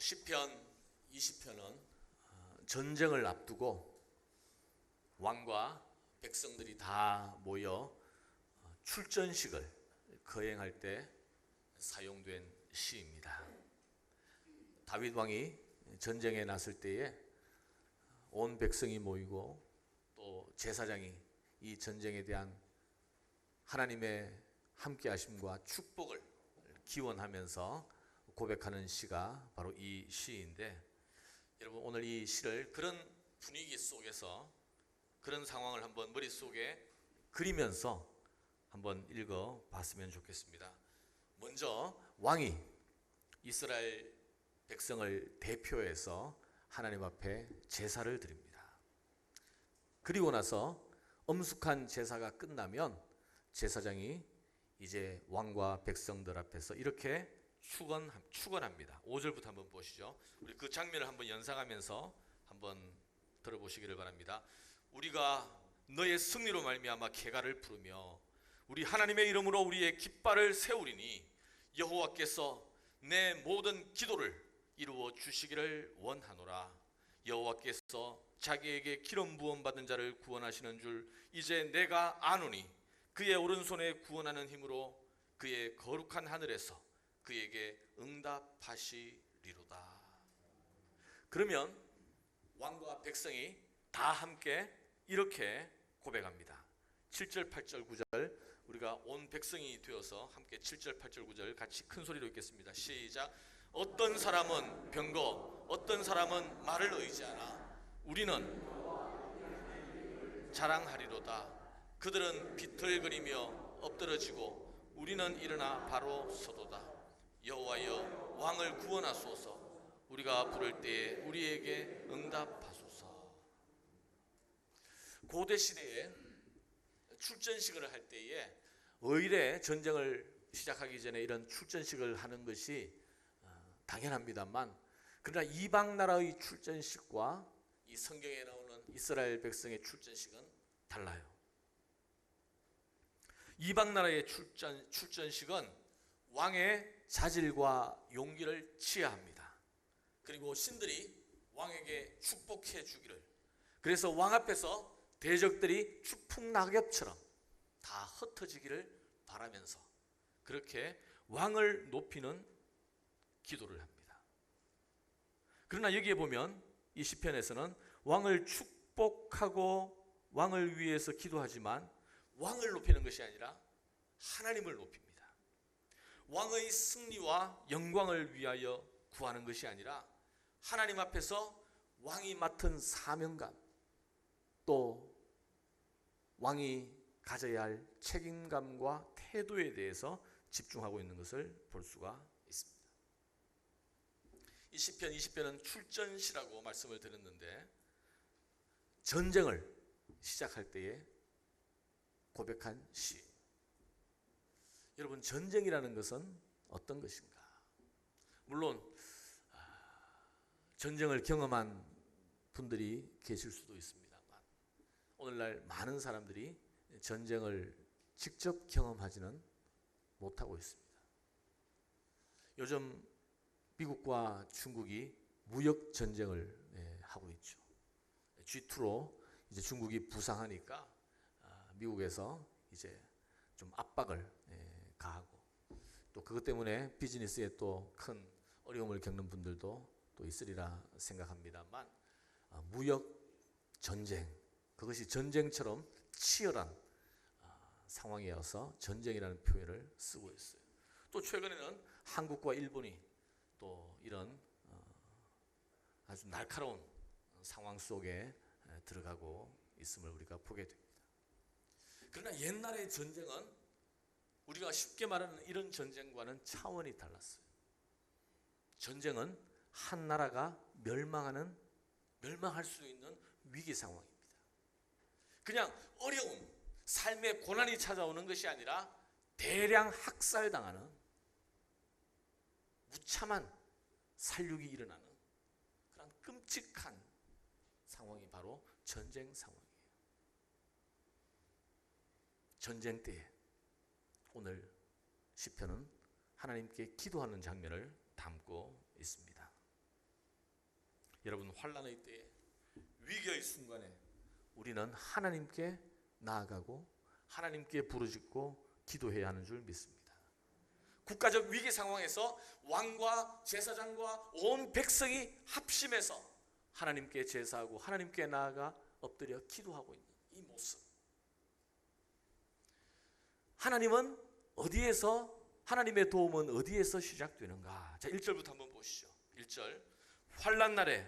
시편 20편은 전쟁을 앞두고 왕과 백성들이 다 모여 어, 출전식을 거행할 때 사용된 시입니다. 다윗 왕이 전쟁에 나설 때에 온 백성이 모이고 또 제사장이 이 전쟁에 대한 하나님의 함께 하심과 축복을 기원하면서 고백하는 시가 바로 이 시인데 여러분 오늘 이 시를 그런 분위기 속에서 그런 상황을 한번 머릿속에 그리면서 한번 읽어 봤으면 좋겠습니다. 먼저 왕이 이스라엘 백성을 대표해서 하나님 앞에 제사를 드립니다. 그리고 나서 엄숙한 제사가 끝나면 제사장이 이제 왕과 백성들 앞에서 이렇게 축원, 축원합니다. 5절부터 한번 보시죠. 우리 그 장면을 한번 연상하면서 한번 들어보시기를 바랍니다. 우리가 너의 승리로 말미암아 개가를 부르며 우리 하나님의 이름으로 우리의 깃발을 세우리니 여호와께서 내 모든 기도를 이루어 주시기를 원하노라. 여호와께서 자기에게 기름 부음 받은 자를 구원하시는 줄 이제 내가 아노니 그의 오른손에 구원하는 힘으로 그의 거룩한 하늘에서 그에게 응답하시리로다. 그러면 왕과 백성이 다 함께 이렇게 고백합니다. 7절, 8절, 9절 우리가 온 백성이 되어서 함께 7절, 8절, 9절 같이 큰 소리로 읽겠습니다. 시작. 어떤 사람은 병거, 어떤 사람은 말을 의지하나 우리는 자랑하리로다. 그들은 비틀거리며 엎드러지고 우리는 일어나 바로 서도다. 여호와여 왕을 구원하소서. 우리가 부를 때에 우리에게 응답하소서. 고대 시대에 출전식을 할 때에 의례 전쟁을 시작하기 전에 이런 출전식을 하는 것이 어, 당연합니다만 그러나 이방 나라의 출전식과 이 성경에 나오는 이스라엘 백성의 출전식은 달라요. 이방 나라의 출전 출전식은 왕의 자질과 용기를 치하합니다. 그리고 신들이 왕에게 축복해 주기를. 그래서 왕 앞에서 대적들이 추풍 낙엽처럼 다 흩어지기를 바라면서 그렇게 왕을 높이는 기도를 합니다. 그러나 여기에 보면 이 시편에서는 왕을 축복하고 왕을 위해서 기도하지만 왕을 높이는 것이 아니라 하나님을 높입니다. 왕의 승리와 영광을 위하여 구하는 것이 아니라 하나님 앞에서 왕이 맡은 사명감 또 왕이 가져야 할 책임감과 태도에 대해서 집중하고 있는 것을 볼 수가 있습니다. 이 시편 20편은 출전시라고 말씀을 드렸는데 전쟁을 시작할 때에 고백한 시. 여러분 전쟁이라는 것은 어떤 것인가? 물론 전쟁을 경험한 분들이 계실 수도 있습니다만 오늘날 많은 사람들이 전쟁을 직접 경험하지는 못하고 있습니다. 요즘 미국과 중국이 무역 전쟁을 예, 하고 있죠. G2로 이제 중국이 부상하니까 아, 미국에서 이제 좀 압박을 예, 가하고 또 그것 때문에 비즈니스에 또 큰 어려움을 겪는 분들도 또 있으리라 생각합니다만 아, 무역 전쟁 그것이 전쟁처럼 치열한 아, 상황이어서 전쟁이라는 표현을 쓰고 있어요. 또 최근에는 한국과 일본이 또 이런 어, 아주 날카로운 상황 속에 들어가고 있음을 우리가 보게 됩니다. 그러나 옛날의 전쟁은 우리가 쉽게 말하는 이런 전쟁과는 차원이 달랐어요. 전쟁은 한 나라가 멸망하는 멸망할 수 있는 위기 상황입니다. 그냥 어려운 삶의 고난이 찾아오는 것이 아니라 대량 학살당하는 무참한 살육이 일어나는 그런 끔찍한 상황이 바로 전쟁 상황이에요. 전쟁 때에 오늘 시편은 하나님께 기도하는 장면을 담고 있습니다. 여러분 환란의 때에 위기의 순간에 우리는 하나님께 나아가고 하나님께 부르짖고 기도해야 하는 줄 믿습니다. 국가적 위기 상황에서 왕과 제사장과 온 백성이 합심해서 하나님께 제사하고 하나님께 나아가 엎드려 기도하고 있는 이 모습. 하나님은 어디에서 하나님의 도움은 어디에서 시작되는가? 자, 1절부터 한번 보시죠. 1절. 환난 날에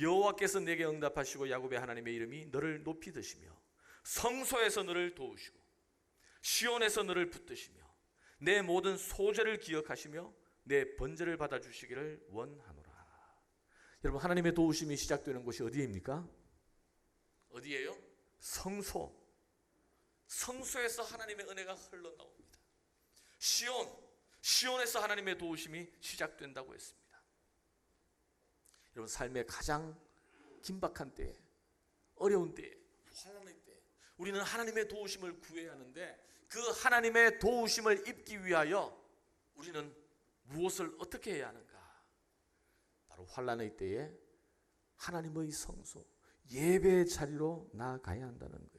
여호와께서 내게 응답하시고 야곱의 하나님의 이름이 너를 높이 드시며 성소에서 너를 도우시고 시온에서 너를 붙드시며 내 모든 소재를 기억하시며 내 번제를 받아 주시기를 원하노라. 여러분 하나님의 도우심이 시작되는 곳이 어디입니까? 어디예요? 성소. 성소에서 하나님의 은혜가 흘러나옵니다. 시온, 시온에서 하나님의 도우심이 시작된다고 했습니다. 여러분 삶의 가장 긴박한 때에, 어려운 때에, 환난의 때에 우리는 하나님의 도우심을 구해야 하는데 그 하나님의 도우심을 입기 위하여 우리는 무엇을 어떻게 해야 하는가? 바로 환난의 때에 하나님의 성소, 예배의 자리로 나아가야 한다는 거예요.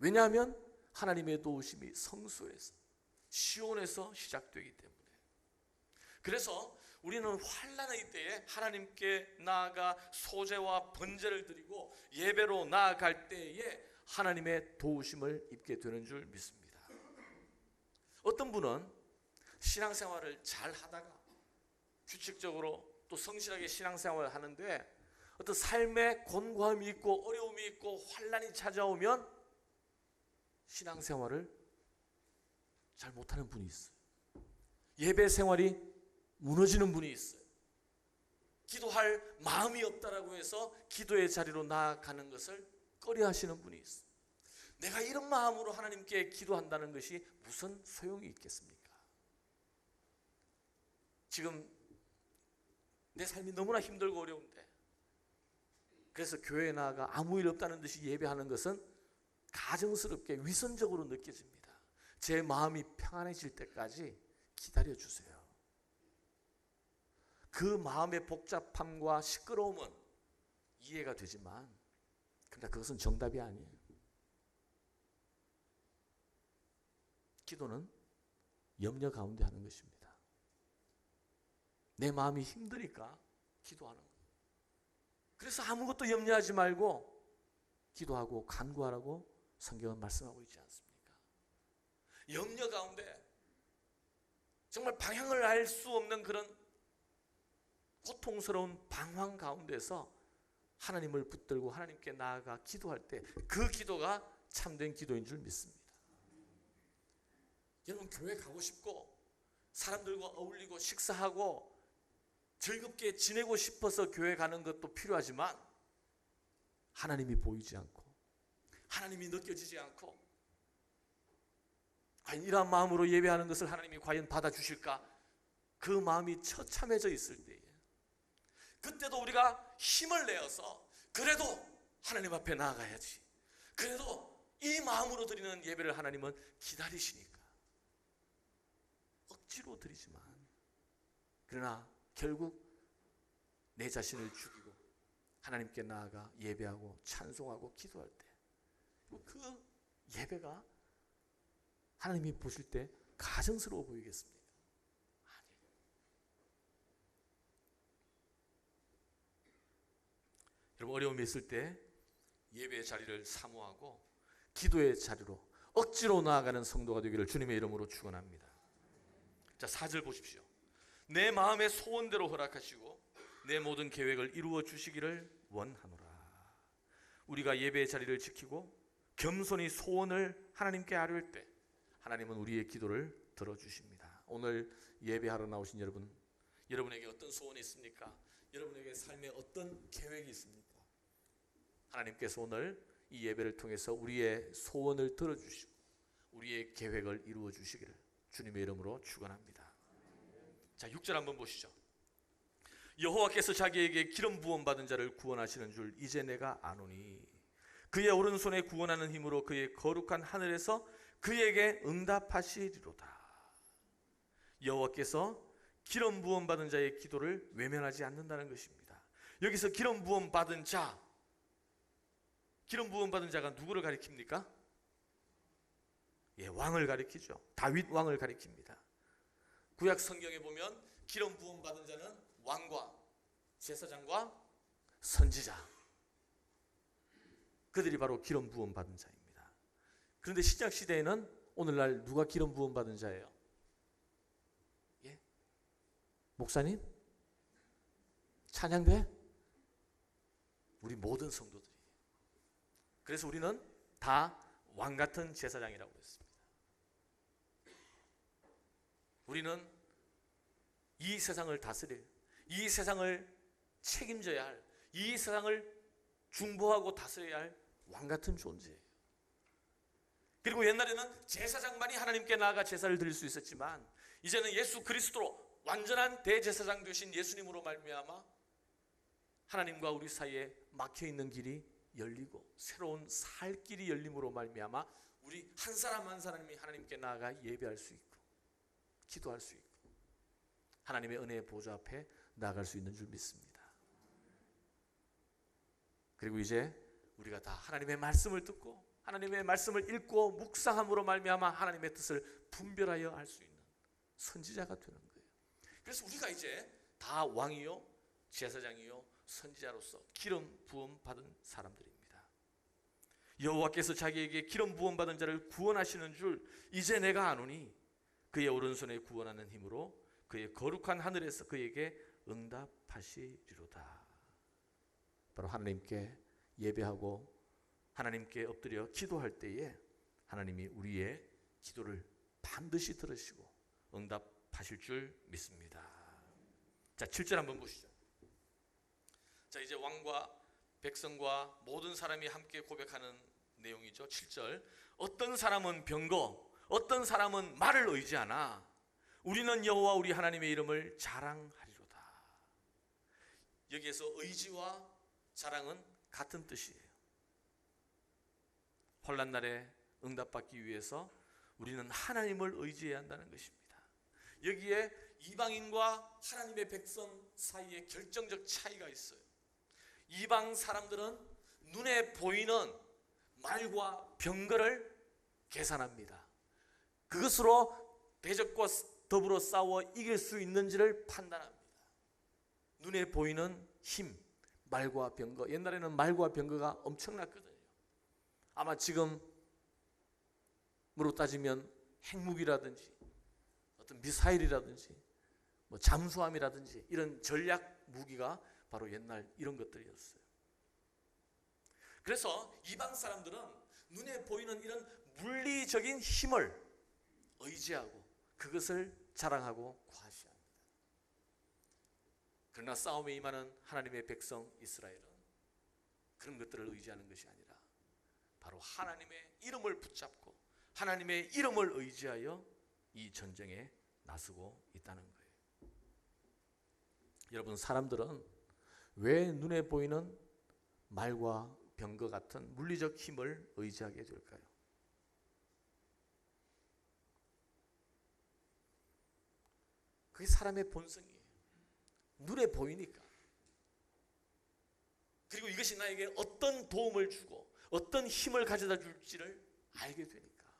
왜냐하면 하나님의 도우심이 성소에서 시온에서 시작되기 때문에. 그래서 우리는 환란의 때에 하나님께 나아가 소제와 번제를 드리고 예배로 나아갈 때에 하나님의 도우심을 입게 되는 줄 믿습니다. 어떤 분은 신앙생활을 잘 하다가 규칙적으로 또 성실하게 신앙생활을 하는데 어떤 삶에 곤고함이 있고 어려움이 있고 환란이 찾아오면 신앙생활을 잘 못하는 분이 있어요. 예배 생활이 무너지는 분이 있어요. 기도할 마음이 없다라고 해서 기도의 자리로 나아가는 것을 꺼려 하시는 분이 있어요. 내가 이런 마음으로 하나님께 기도한다는 것이 무슨 소용이 있겠습니까? 지금 내 삶이 너무나 힘들고 어려운데 그래서 교회에 나아가 아무 일 없다는 듯이 예배하는 것은 가정스럽게 위선적으로 느껴집니다. 제 마음이 평안해질 때까지 기다려 주세요. 그 마음의 복잡함과 시끄러움은 이해가 되지만 그러나 그것은 정답이 아니에요. 기도는 염려 가운데 하는 것입니다. 내 마음이 힘드니까 기도하는 거예요. 그래서 아무것도 염려하지 말고 기도하고 간구하라고 성경은 말씀하고 있지 않습니까? 염려 가운데 정말 방향을 알 수 없는 그런 고통스러운 방황 가운데서 하나님을 붙들고 하나님께 나아가 기도할 때 그 기도가 참된 기도인 줄 믿습니다. 여러분 교회 가고 싶고 사람들과 어울리고 식사하고 즐겁게 지내고 싶어서 교회 가는 것도 필요하지만 하나님이 보이지 않고 하나님이 느껴지지 않고 과연 이러한 마음으로 예배하는 것을 하나님이 과연 받아주실까? 그 마음이 처참해져 있을 때에 그때도 우리가 힘을 내어서 그래도 하나님 앞에 나아가야지. 그래도 이 마음으로 드리는 예배를 하나님은 기다리시니까. 억지로 드리지만. 그러나 결국 내 자신을 죽이고 하나님께 나아가 예배하고 찬송하고 기도할 때. 그 예배가 하나님이 보실 때 가정스러워 보이겠습니까? 여러분 어려움이 있을 때 예배의 자리를 사모하고 기도의 자리로 억지로 나아가는 성도가 되기를 주님의 이름으로 축원합니다. 자, 4절 보십시오. 내 마음의 소원대로 허락하시고 내 모든 계획을 이루어 주시기를 원하노라. 우리가 예배의 자리를 지키고 겸손히 소원을 하나님께 아뢰을 때 하나님은 우리의 기도를 들어 주십니다. 오늘 예배하러 나오신 여러분, 여러분에게 어떤 소원이 있습니까? 여러분에게 삶에 어떤 계획이 있습니까? 하나님께서 오늘 이 예배를 통해서 우리의 소원을 들어주시고 우리의 계획을 이루어 주시기를 주님의 이름으로 축원합니다. 자, 6절 한번 보시죠. 여호와께서 자기에게 기름 부음 받은 자를 구원하시는 줄 이제 내가 아노니 그의 오른손에 구원하는 힘으로 그의 거룩한 하늘에서 그에게 응답하시리로다. 여호와께서 기름 부음 받은 자의 기도를 외면하지 않는다는 것입니다. 여기서 기름 부음 받은 자, 기름 부음 받은 자가 누구를 가리킵니까? 예, 왕을 가리키죠. 다윗 왕을 가리킵니다. 구약 성경에 보면 기름 부음 받은 자는 왕과 제사장과 선지자. 그들이 바로 기름 부음 받은 자입니다. 그런데 신약 시대에는 오늘날 누가 기름 부음 받은 자예요? 예? 목사님? 찬양대? 우리 모든 성도들이. 그래서 우리는 다 왕 같은 제사장이라고 했습니다. 우리는 이 세상을 다스릴, 이 세상을 책임져야 할, 이 세상을 중보하고 다스려야 할 왕 같은 존재예요. 그리고 옛날에는 제사장만이 하나님께 나아가 제사를 드릴 수 있었지만 이제는 예수 그리스도로 완전한 대제사장 되신 예수님으로 말미암아 하나님과 우리 사이에 막혀 있는 길이 열리고 새로운 살 길이 열림으로 말미암아 우리 한 사람 한 사람이 하나님께 나아가 예배할 수 있고 기도할 수 있고 하나님의 은혜의 보좌 앞에 나아갈 수 있는 줄 믿습니다. 그리고 이제 우리가 다 하나님의 말씀을 듣고 하나님의 말씀을 읽고 묵상함으로 말미암아 하나님의 뜻을 분별하여 알 수 있는 선지자가 되는 거예요. 그래서 우리가 이제 다 왕이요 제사장이요 선지자로서 기름 부음 받은 사람들입니다. 여호와께서 자기에게 기름 부음 받은 자를 구원하시는 줄 이제 내가 아노니 그의 오른손에 구원하는 힘으로 그의 거룩한 하늘에서 그에게 응답하시리로다. 바로 하나님께 예배하고 하나님께 엎드려 기도할 때에 하나님이 우리의 기도를 반드시 들으시고 응답하실 줄 믿습니다. 자, 7절 한번 보시죠. 자, 이제 왕과 백성과 모든 사람이 함께 고백하는 내용이죠. 7절. 어떤 사람은 병거, 어떤 사람은 말을 의지하나 우리는 여호와 우리 하나님의 이름을 자랑하리로다. 여기에서 의지와 자랑은 같은 뜻이에요. 혼란 날에 응답받기 위해서 우리는 하나님을 의지해야 한다는 것입니다. 여기에 이방인과 하나님의 백성 사이에 결정적 차이가 있어요. 이방 사람들은 눈에 보이는 말과 병거를 계산합니다. 그것으로 대적과 더불어 싸워 이길 수 있는지를 판단합니다. 눈에 보이는 힘, 말과 병거. 옛날에는 말과 병거가 엄청났거든요. 아마 지금으로 따지면 핵무기라든지 어떤 미사일이라든지 뭐 잠수함이라든지 이런 전략 무기가 바로 옛날 이런 것들이었어요. 그래서 이방 사람들은 눈에 보이는 이런 물리적인 힘을 의지하고 그것을 자랑하고 과시합니다. 그러나 싸움에 임하는 하나님의 백성 이스라엘은 그런 것들을 의지하는 것이 아니라 바로 하나님의 이름을 붙잡고 하나님의 이름을 의지하여 이 전쟁에 나서고 있다는 거예요. 여러분 사람들은 왜 눈에 보이는 말과 병거 같은 물리적 힘을 의지하게 될까요? 그게 사람의 본성이에요. 눈에 보이니까. 그리고 이것이 나에게 어떤 도움을 주고 어떤 힘을 가져다 줄지를 알게 되니까.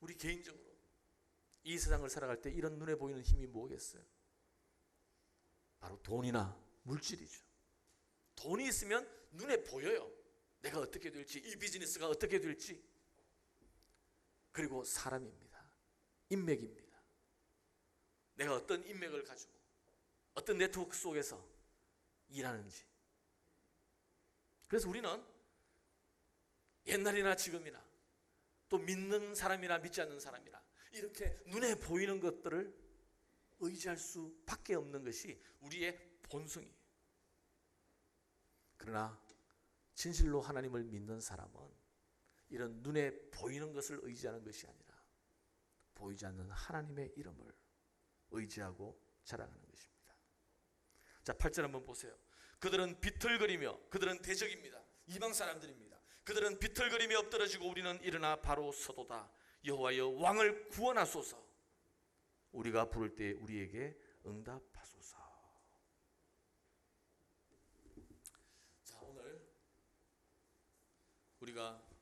우리 개인적으로 이 세상을 살아갈 때 이런 눈에 보이는 힘이 뭐겠어요? 바로 돈이나 물질이죠. 돈이 있으면 눈에 보여요. 내가 어떻게 될지, 이 비즈니스가 어떻게 될지. 그리고 사람입니다. 인맥입니다. 내가 어떤 인맥을 가지고 어떤 네트워크 속에서 일하는지. 그래서 우리는 옛날이나 지금이나 또 믿는 사람이나 믿지 않는 사람이나 이렇게 눈에 보이는 것들을 의지할 수밖에 없는 것이 우리의 본성이에요. 그러나 진실로 하나님을 믿는 사람은 이런 눈에 보이는 것을 의지하는 것이 아니라 보이지 않는 하나님의 이름을 의지하고 자랑하는 것입니다. 자, 8절 한번 보세요. 그들은 비틀거리며 그들은 대적입니다. 이방 사람들입니다. 그들은 비틀거리며 엎드러지고 우리는 일어나 바로 서도다. 여호와여 왕을 구원하소서. 우리가 부를 때 우리에게 응답하소서. 자, 오늘 우리가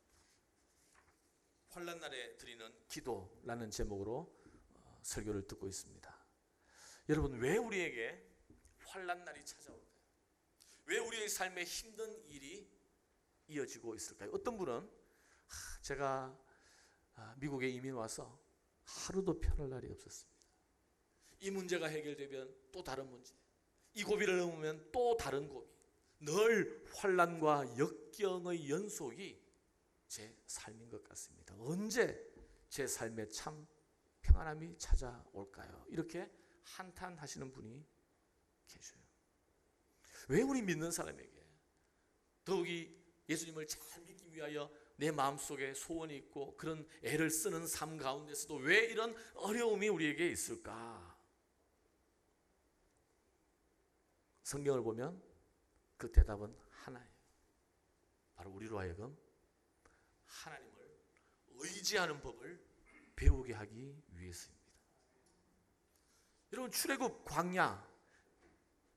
환란 날에 드리는 기도라는 제목으로 어, 설교를 듣고 있습니다. 여러분 왜 우리에게 환란 날이 찾아올까요? 왜 우리의 삶에 힘든 일이 이어지고 있을까요? 어떤 분은 하, 제가 아, 미국에 이민 와서 하루도 편할 날이 없었습니다. 이 문제가 해결되면 또 다른 문제, 이 고비를 넘으면 또 다른 고비, 늘 환란과 역경의 연속이 제 삶인 것 같습니다. 언제 제 삶에 참 평안함이 찾아올까요? 이렇게 한탄하시는 분이 계셔요. 왜 우리 믿는 사람에게 더욱이 예수님을 잘 믿기 위하여 내 마음속에 소원이 있고 그런 애를 쓰는 삶 가운데서도 왜 이런 어려움이 우리에게 있을까? 성경을 보면 그 대답은 하나예요. 바로 우리로 하여금 하나님을 의지하는 법을 배우게 하기 위해서입니다. 여러분 출애굽 광야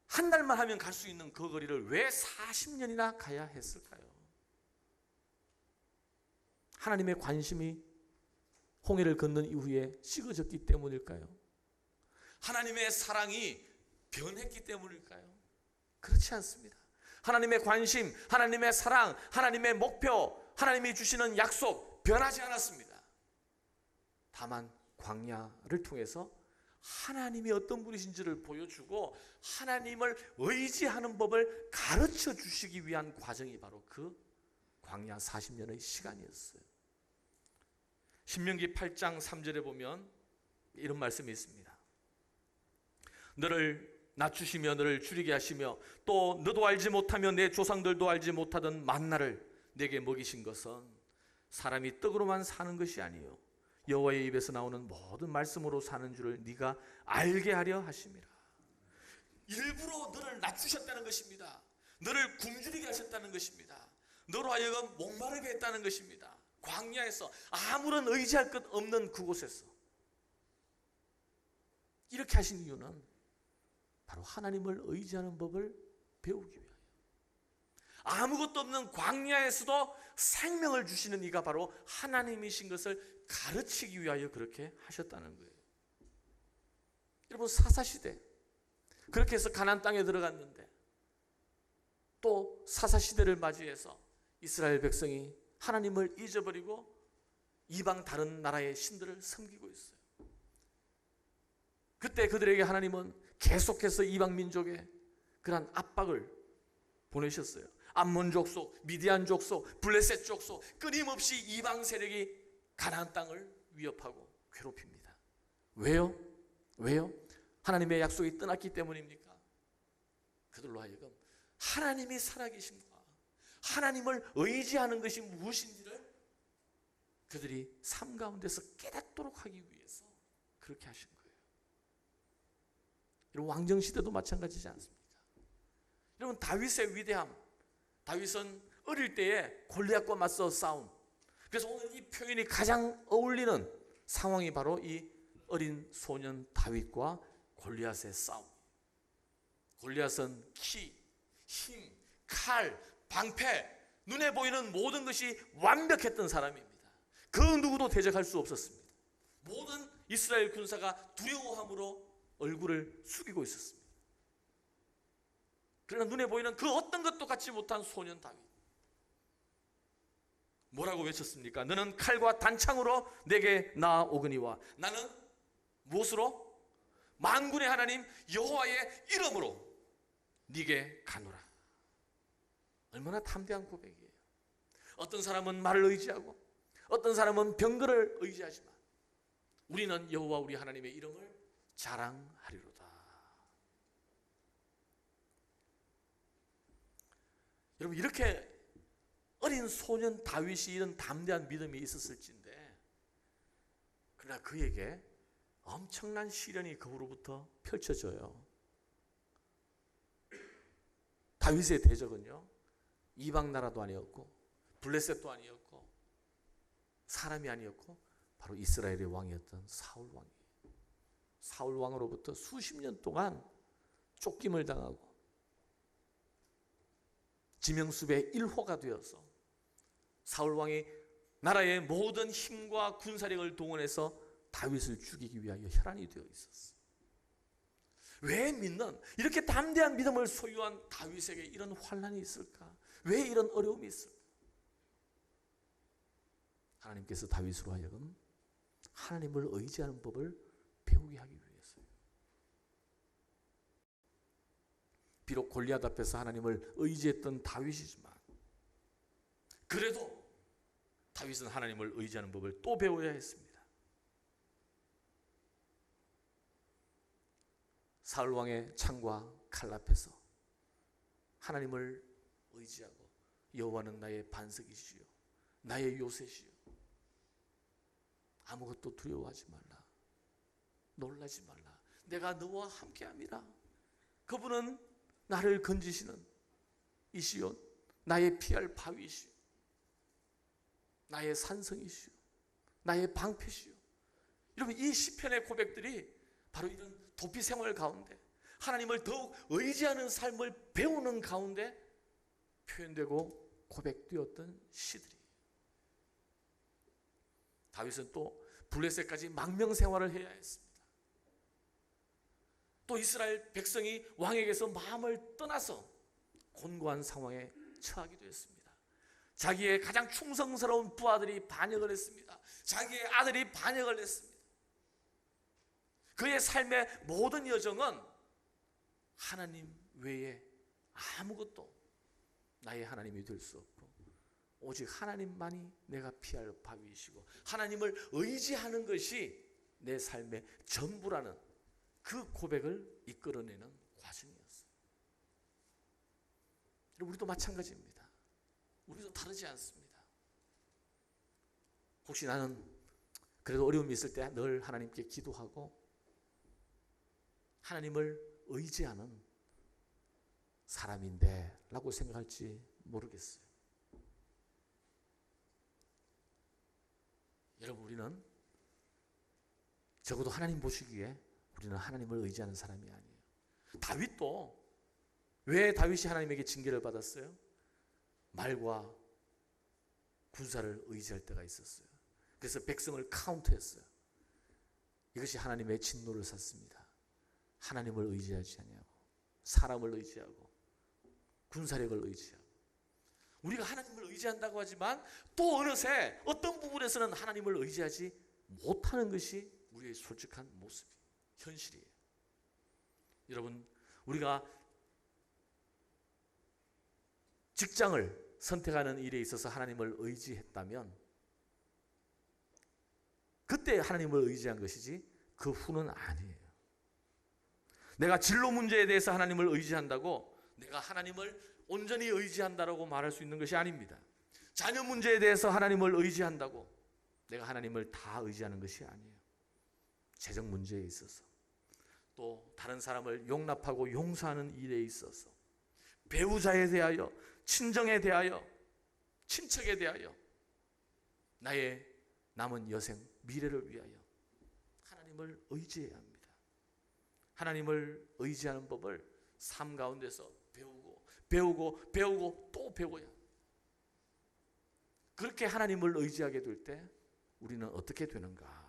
한 달만 하면 갈 수 있는 그 거리를 왜 40년이나 가야 했을까요? 하나님의 관심이 홍해를 건넌 이후에 식어졌기 때문일까요? 하나님의 사랑이 변했기 때문일까요? 그렇지 않습니다. 하나님의 관심, 하나님의 사랑, 하나님의 목표, 하나님이 주시는 약속 변하지 않았습니다. 다만 광야를 통해서 하나님이 어떤 분이신지를 보여주고 하나님을 의지하는 법을 가르쳐 주시기 위한 과정이 바로 그 광야 40년의 시간이었어요. 신명기 8장 3절에 보면 이런 말씀이 있습니다. 너를 낮추시며 너를 줄이게 하시며 또 너도 알지 못하며 내 조상들도 알지 못하던 만나를 내게 먹이신 것은 사람이 떡으로만 사는 것이 아니요 여호와의 입에서 나오는 모든 말씀으로 사는 줄을 네가 알게 하려 하심이라. 일부러 너를 낮추셨다는 것입니다. 너를 굶주리게 하셨다는 것입니다. 너로 하여금 목마르게 했다는 것입니다. 광야에서 아무런 의지할 것 없는 그곳에서 이렇게 하신 이유는 바로 하나님을 의지하는 법을 배우기 위하여. 아무것도 없는 광야에서도 생명을 주시는 이가 바로 하나님이신 것을 가르치기 위하여 그렇게 하셨다는 거예요. 여러분 사사시대 그렇게 해서 가나안 땅에 들어갔는데 또 사사시대를 맞이해서 이스라엘 백성이 하나님을 잊어버리고 이방 다른 나라의 신들을 섬기고 있어요. 그때 그들에게 하나님은 계속해서 이방 민족의 그러한 압박을 보내셨어요. 암몬 족속, 미디안 족속, 블레셋 족속 끊임없이 이방 세력이 가나안 땅을 위협하고 괴롭힙니다. 왜요? 왜요? 하나님의 약속이 떠났기 때문입니까? 그들로 하여금 하나님이 살아계심과 하나님을 의지하는 것이 무엇인지를 그들이 삶 가운데서 깨닫도록 하기 위해서 그렇게 하신 거예요. 여러분 왕정 시대도 마찬가지지 않습니까? 여러분 다윗의 위대함, 다윗은 어릴 때에 골리앗과 맞서 싸움. 그래서 오늘 이 표현이 가장 어울리는 상황이 바로 이 어린 소년 다윗과 골리앗의 싸움. 골리앗은 키, 힘, 칼, 방패, 눈에 보이는 모든 것이 완벽했던 사람입니다. 그 누구도 대적할 수 없었습니다. 모든 이스라엘 군사가 두려워함으로 얼굴을 숙이고 있었습니다. 그러나 눈에 보이는 그 어떤 것도 갖지 못한 소년 다윗. 뭐라고 외쳤습니까? 너는 칼과 단창으로 내게 나오거니와 나는 무엇으로? 만군의 하나님 여호와의 이름으로 네게 가노라. 얼마나 담대한 고백이에요. 어떤 사람은 말을 의지하고 어떤 사람은 병거를 의지하지만 우리는 여호와 우리 하나님의 이름을 자랑하리로다. 여러분 이렇게 어린 소년 다윗이 이런 담대한 믿음이 있었을진데 그러나 그에게 엄청난 시련이 그로부터 펼쳐져요. 다윗의 대적은요 이방 나라도 아니었고 블레셋도 아니었고 사람이 아니었고 바로 이스라엘의 왕이었던 사울 왕이에요. 사울 왕으로부터 수십 년 동안 쫓김을 당하고 지명수배 1호가 되어서 사울 왕이 나라의 모든 힘과 군사력을 동원해서 다윗을 죽이기 위하여 혈안이 되어 있었어. 왜 믿는 이렇게 담대한 믿음을 소유한 다윗에게 이런 환란이 있을까? 왜 이런 어려움이 있을까? 하나님께서 다윗으로 하여금 하나님을 의지하는 법을 배우게 하기 위해서요. 비록 골리앗 앞에서 하나님을 의지했던 다윗이지만 그래도 다윗은 하나님을 의지하는 법을 또 배워야 했습니다. 사울 왕의 창과 칼 앞에서 하나님을 의지하고 여호와는 나의 반석이시요 나의 요새시요. 아무것도 두려워하지 말라. 놀라지 말라. 내가 너와 함께함이라. 그분은 나를 건지시는 이시요. 나의 피할 바위시요. 나의 산성이시요. 나의 방패시요. 여러분 이 시편의 고백들이 바로 이런 도피 생활 가운데 하나님을 더욱 의지하는 삶을 배우는 가운데 표현되고 고백되었던 시들이. 다윗은 또 블레셋까지 망명 생활을 해야 했습니다. 또 이스라엘 백성이 왕에게서 마음을 떠나서 곤고한 상황에 처하기도 했습니다. 자기의 가장 충성스러운 부하들이 반역을 했습니다. 자기의 아들이 반역을 했습니다. 그의 삶의 모든 여정은 하나님 외에 아무것도 나의 하나님이 될 수 없고 오직 하나님만이 내가 피할 바위이시고 하나님을 의지하는 것이 내 삶의 전부라는 그 고백을 이끌어내는 과정이었어요. 우리도 마찬가지입니다. 우리도 다르지 않습니다. 혹시 나는 그래도 어려움이 있을 때 늘 하나님께 기도하고 하나님을 의지하는 사람인데 라고 생각할지 모르겠어요. 여러분 우리는 적어도 하나님 보시기에 우리는 하나님을 의지하는 사람이 아니에요. 다윗도 왜 다윗이 하나님에게 징계를 받았어요? 말과 군사를 의지할 때가 있었어요. 그래서 백성을 카운트했어요. 이것이 하나님의 진노를 샀습니다. 하나님을 의지하지 아니하고 사람을 의지하고 군사력을 의지하고 우리가 하나님을 의지한다고 하지만 또 어느새 어떤 부분에서는 하나님을 의지하지 못하는 것이 우리의 솔직한 모습이 현실이에요. 여러분 우리가 직장을 선택하는 일에 있어서 하나님을 의지했다면 그때 하나님을 의지한 것이지 그 후는 아니에요. 내가 진로 문제에 대해서 하나님을 의지한다고 내가 하나님을 온전히 의지한다라고 말할 수 있는 것이 아닙니다. 자녀 문제에 대해서 하나님을 의지한다고 내가 하나님을 다 의지하는 것이 아니에요. 재정 문제에 있어서 또 다른 사람을 용납하고 용서하는 일에 있어서 배우자에 대하여 친정에 대하여 친척에 대하여 나의 남은 여생 미래를 위하여 하나님을 의지해야 합니다. 하나님을 의지하는 법을 삶 가운데서 배우고 배우고 배우고 또 배워야 그렇게 하나님을 의지하게 될 때 우리는 어떻게 되는가?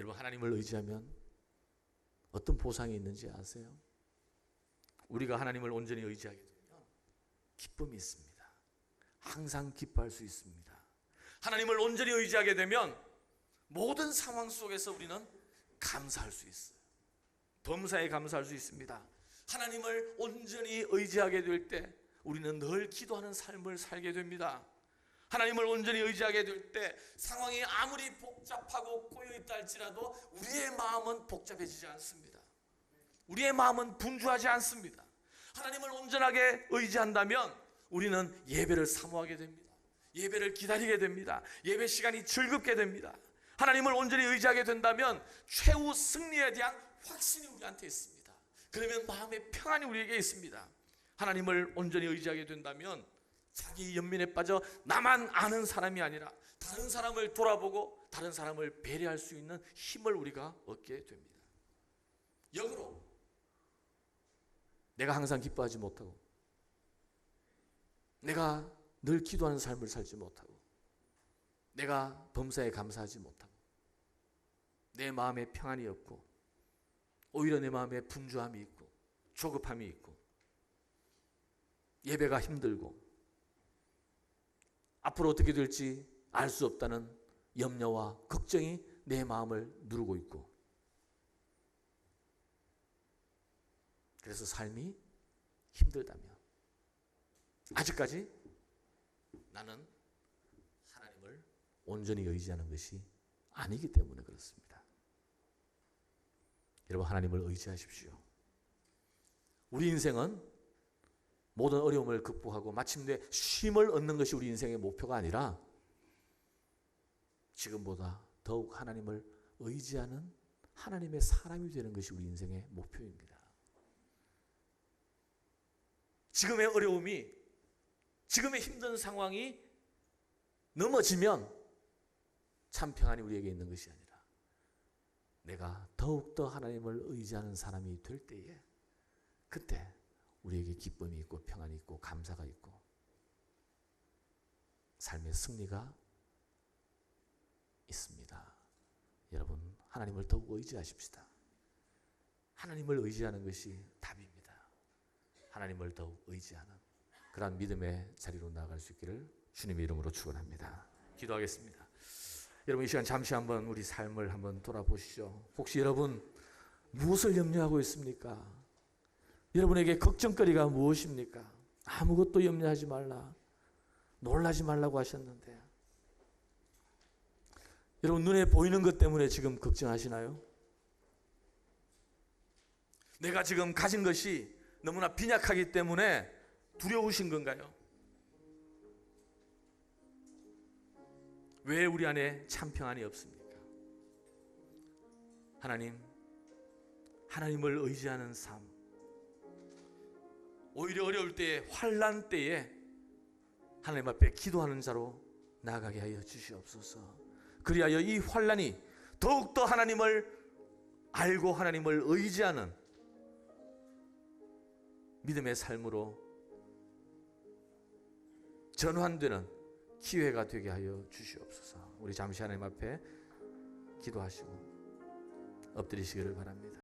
여러분 하나님을 의지하면 어떤 보상이 있는지 아세요? 우리가 하나님을 온전히 의지하게 되면 기쁨이 있습니다. 항상 기뻐할 수 있습니다. 하나님을 온전히 의지하게 되면 모든 상황 속에서 우리는 감사할 수 있어요. 범사에 감사할 수 있습니다. 하나님을 온전히 의지하게 될 때 우리는 늘 기도하는 삶을 살게 됩니다. 하나님을 온전히 의지하게 될 때 상황이 아무리 복잡하고 꼬여 있다 할지라도 우리의 마음은 복잡해지지 않습니다. 우리의 마음은 분주하지 않습니다. 하나님을 온전하게 의지한다면 우리는 예배를 사모하게 됩니다. 예배를 기다리게 됩니다. 예배 시간이 즐겁게 됩니다. 하나님을 온전히 의지하게 된다면 최후 승리에 대한 확신이 우리한테 있습니다. 그러면 마음의 평안이 우리에게 있습니다. 하나님을 온전히 의지하게 된다면 자기 연민에 빠져 나만 아는 사람이 아니라 다른 사람을 돌아보고 다른 사람을 배려할 수 있는 힘을 우리가 얻게 됩니다. 역으로 내가 항상 기뻐하지 못하고 내가 늘 기도하는 삶을 살지 못하고 내가 범사에 감사하지 못하고 내 마음에 평안이 없고 오히려 내 마음에 분주함이 있고 조급함이 있고 예배가 힘들고 앞으로 어떻게 될지 알 수 없다는 염려와 걱정이 내 마음을 누르고 있고 그래서 삶이 힘들다면 아직까지 나는 하나님을 온전히 의지하는 것이 아니기 때문에 그렇습니다. 여러분 하나님을 의지하십시오. 우리 인생은 모든 어려움을 극복하고 마침내 쉼을 얻는 것이 우리 인생의 목표가 아니라 지금보다 더욱 하나님을 의지하는 하나님의 사람이 되는 것이 우리 인생의 목표입니다. 지금의 어려움이 지금의 힘든 상황이 넘어지면 참 평안이 우리에게 있는 것이 아니라 내가 더욱더 하나님을 의지하는 사람이 될 때에 그때 우리에게 기쁨이 있고 평안이 있고 감사가 있고 삶의 승리가 있습니다. 여러분 하나님을 더욱 의지하십시다. 하나님을 의지하는 것이 답입니다. 하나님을 더욱 의지하는 그러한 믿음의 자리로 나아갈 수 있기를 주님의 이름으로 축원합니다. 기도하겠습니다. 여러분 이 시간 잠시 한번 우리 삶을 한번 돌아보시죠. 혹시 여러분 무엇을 염려하고 있습니까? 여러분에게 걱정거리가 무엇입니까? 아무것도 염려하지 말라. 놀라지 말라고 하셨는데 여러분 눈에 보이는 것 때문에 지금 걱정하시나요? 내가 지금 가진 것이 너무나 빈약하기 때문에 두려우신 건가요? 왜 우리 안에 참 평안이 없습니까? 하나님, 하나님을 의지하는 삶. 오히려 어려울 때에 환란 때에 하나님 앞에 기도하는 자로 나아가게 하여 주시옵소서. 그리하여 이 환란이 더욱더 하나님을 알고 하나님을 의지하는 믿음의 삶으로 전환되는 기회가 되게 하여 주시옵소서. 우리 잠시 하나님 앞에 기도하시고 엎드리시기를 바랍니다.